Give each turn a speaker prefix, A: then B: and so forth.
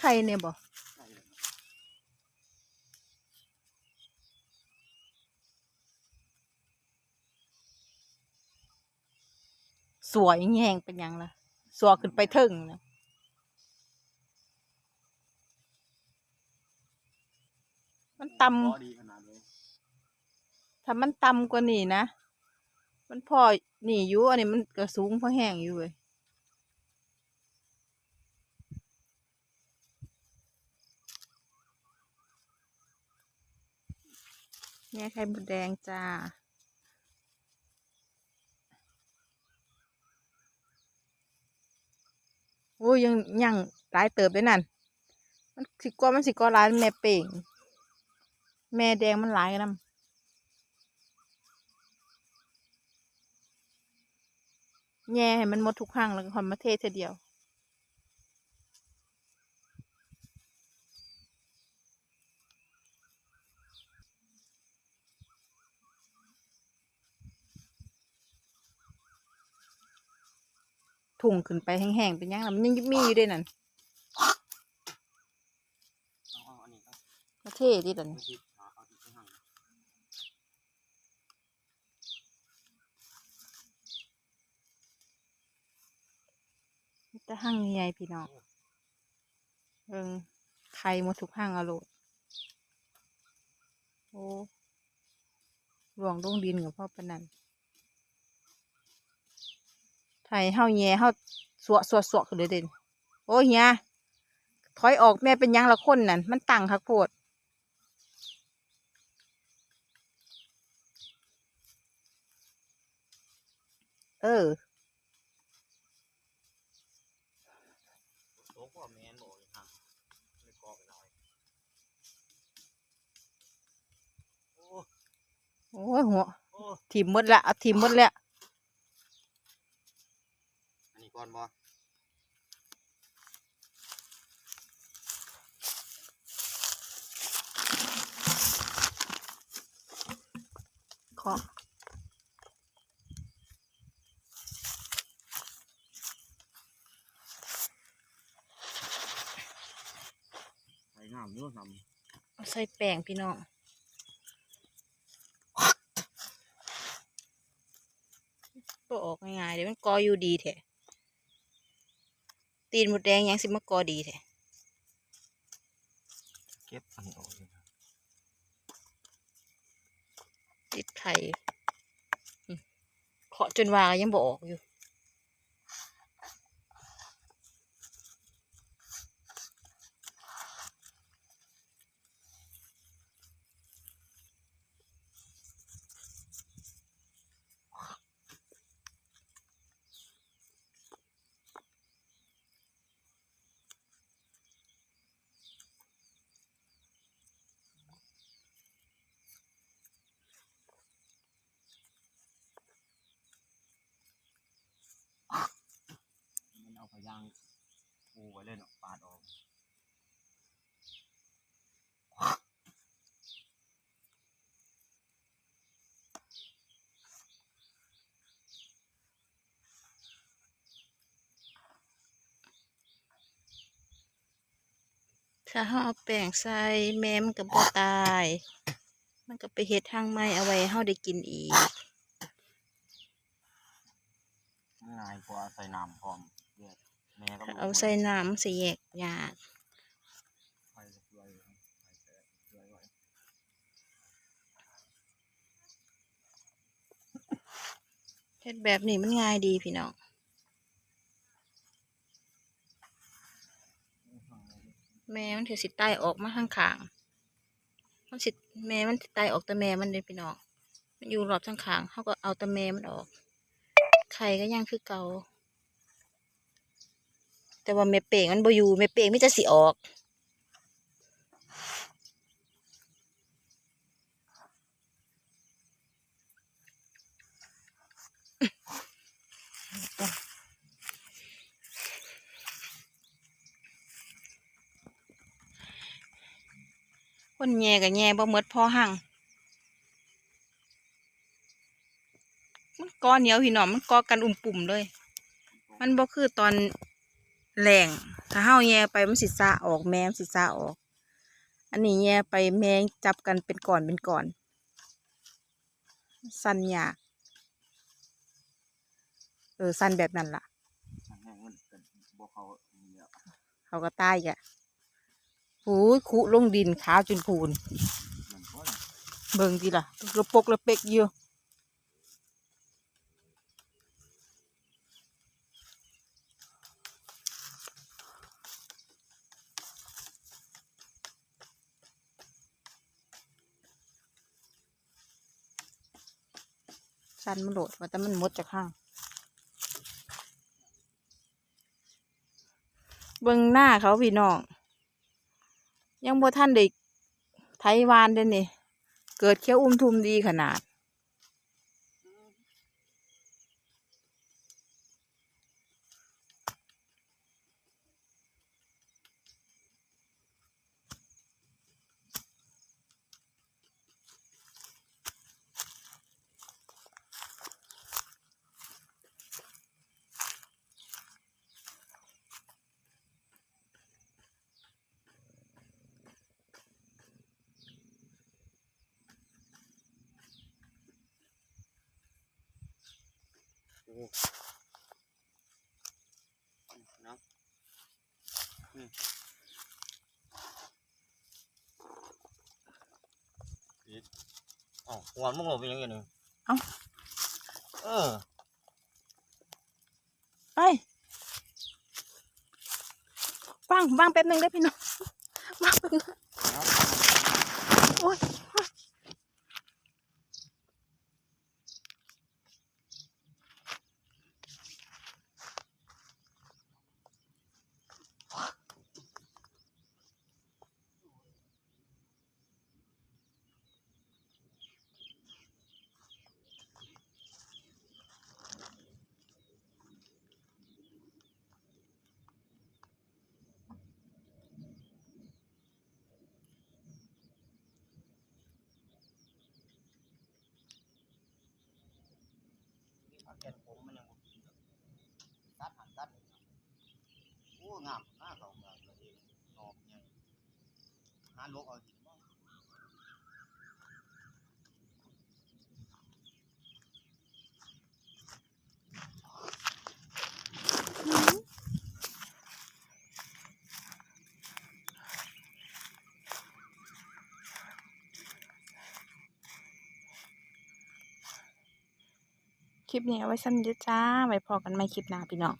A: ไข่เนี่ยบ่
B: ใช่เลย
A: สวยแห้งเป็นหยังล่ะสวขึ้นไปถึงนะมันต่
B: พอดีขนาดเลยำ
A: ถ้ามันต่ำกว่านี่นะ มันพอนี่อยู่อันนี้มันก็สูงพอแห้งอยู่เว้ย แม่ไข่มดแดงจ้า โอ้ยยังยังหลายเติบได้นั่น มันสิกว่ามันสิกว่าหลายแม่เป่ง แม่แดงมันหลายนนำแง่ให้มันหมดทุกครั้งแล้วก็คอนมาเทเธอเดียว ถุงขึ้นไปแห้งๆเป็นยังล่ะมันยังมีอยู่ด้วยนั่น
B: เอาเอาอันนี้ก็
A: มาเทดิดัน
B: ไม่คิดหาเอาที่ข้างหลัง
A: จะหั่งใหญ่พี่น้องเอิงไข่หมดทุกหั่งอาโลดโอ้หลวงลงดินกับพ่อปนัน ไทยเฮาแย่เฮาสวสวสวขึ้นเลยเด่นโอ้เฮียถอยออกแม่เป็นหยังละคนนั่นมันตั้งคักโพดเออ
B: โต๊ะพ่อแม่นบอกอย่างห่างเลยกรอกไปหน่อยโอ้
A: โอ้ยหัว
B: โอ้
A: ทีมหมดละเอาทีมหมดแล้ว
B: อั นนี้ก่อนบ่
A: ขอ
B: ใส่น้ำเยอะน้
A: เอาใส่แป้งพี่น้องก็ออกง่ายๆเดี๋ยวมันกออยู่ดีแท้ ตีนหมดแดงยังสิมากอดีแท้ำ
B: เก็บอันนี้ออกเลยนะ
A: ติดไข่อืมเคาะจนว่ายังบออกอยู่
B: มันเอาพยางปูไว้เลยเนาะปาดออก
A: ถ้าเราเอาแป้งใส่แม่มันก็บ่ตาย มันก็ไปเฮ็ดทางใหม่เอาไว้ให้เราได้กินอีก
B: ง่ายกว่าใส่น้ำพร้อมแยกแม่ก็
A: ถ้า เอาใส่น้ำมันสิแยกยาก
B: เฮ็
A: ดแบบนี้มันง่ายดีพี่น้องแม่มันถือสิไตออกมาข้างขางมันสิแม่มันสิไตออกแต่แม่มันเลยพี่น้องมันอยู่รอบข้างขางเขาก็เอาแต่แม่มันออกไข่ก็ยังคือเก่า แต่ว่าแม่เป่งมันบ่อยู่แม่เป่งไม่จะสิออก คนแย่กับแย่บ่หมดพอหั่งมันกอเหนียวพี่น้องมันกอกันอุ่มปุ่มเลย มันบ่คือตอน แหล่งถ้าเฮาแย่ไปมันสิซะออกแม่มันสิซะออก อันนี้แย่ไปแม่จับกันเป็นก่อนเป็นก่อน สั้นยากเออสั้นแบบนั้นล่ะ
B: เขา
A: ก็ตายอีกอะหูคุลงดินขาวจนพูน เบิ่งดีล่ะระปกระเปกอยู่ สันมันโดดว่าแต่มันมดจากข้างเบิ้งหน้าเขาพี่น้อง ยังบ่ท่านเด็กไทยวานเด้นี่ เกิดเขี้ยวอุ้มทุมดีขนาด
B: นาะอีกอ๋อหัวมึงหลบเป็นยังไงหนึ่ง
A: เอ้า
B: เออ
A: ไปว่างว่างแป๊บหนึงได้อพี่น้องว่างแป๊บหนึงโอ้ย
B: แก่นผมมันยังบ่กินตัดหันตัดโอ้งามหน้าเขางาเลยเองนอกใหญ่หาลูกเอากิน
A: คลิปนี้เอาไว้สั้นเด้อจ้าไว้พอกันใหม่คลิปหน้าพี่น้อง